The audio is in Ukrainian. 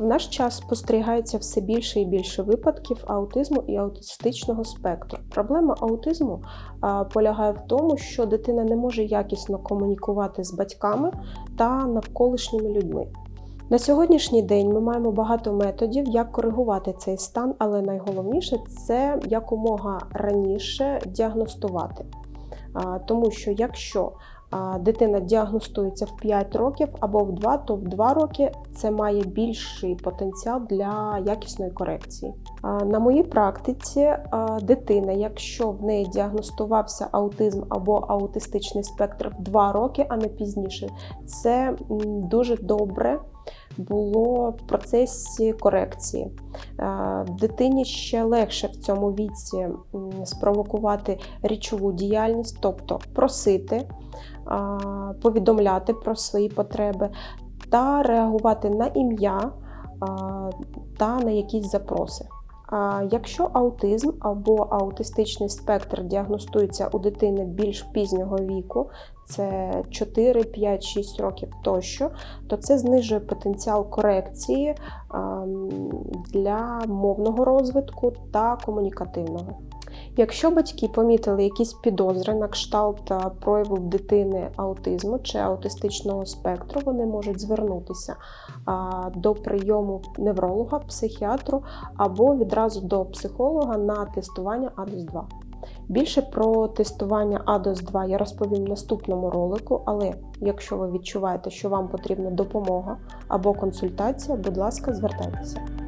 В наш час спостерігається все більше і більше випадків аутизму і аутистичного спектру. Проблема аутизму полягає в тому, що дитина не може якісно комунікувати з батьками та навколишніми людьми. На сьогоднішній день ми маємо багато методів, як коригувати цей стан, але найголовніше це якомога раніше діагностувати. Тому що якщо дитина діагностується в 5 років або в 2, то в 2 роки це має більший потенціал для якісної корекції. На моїй практиці дитина, якщо в неї діагностувався аутизм або аутистичний спектр в 2 роки, а не пізніше, це дуже добре було в процесі корекції. Е, Дитині ще легше в цьому віці спровокувати річову діяльність, тобто просити, повідомляти про свої потреби та реагувати на ім'я та на якісь запроси. Якщо аутизм або аутистичний спектр діагностується у дитини більш пізнього віку, це 4, 5, 6 років тощо, то це знижує потенціал корекції ем, для мовного розвитку та комунікативного. Якщо батьки помітили якісь підозри на кшталт та прояву дитини аутизму чи аутистичного спектру, вони можуть звернутися до прийому невролога, психіатру або відразу до психолога на тестування АДОС-2. Більше про тестування АДОС-2 я розповім в наступному ролику, але якщо ви відчуваєте, що вам потрібна допомога або консультація, будь ласка, звертайтеся.